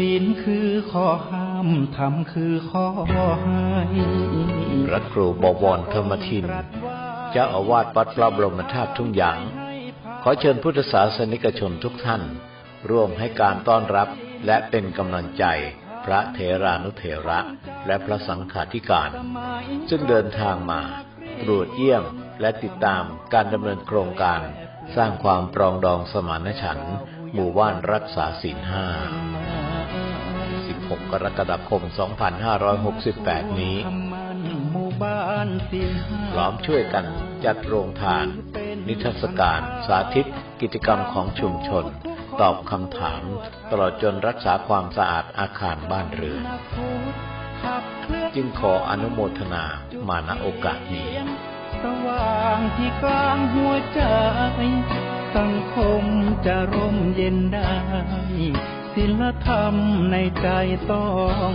ศีลคือข้อห้ามธรรมคือข้อให้พระครูบวรธรรมทิน เจ้าอาวาสวัดพระบรมธาตุทุ่งหยาง ขอเชิญพุทธศาสนิกชนทุกท่าน ร่วมให้การต้อนรับและเป็นกำลังใจพระเถรานุเถระและพระสังฆาธิการ ซึ่งเดินทางมาตรวจเยี่ยมและติดตามการดำเนินโครงการ สร้างความปรองดองสมานฉันท์หมู่บ้านรักษาศีลห้า กรกฎาคม 2568 นี้ พร้อมช่วยกันจัดโรงทาน นิทรรศการสาธิตกิจกรรมของชุมชน ตอบคำถาม ตลอดจนรักษาความสะอาดอาคารบ้านเรือนขับเคลื่อนจึงขออนุโมทนามาณโอกาสนี้สว่างที่กลางหัวใจ สังคมจะร่มเย็นได้ ศิลธรรมในใจต้อง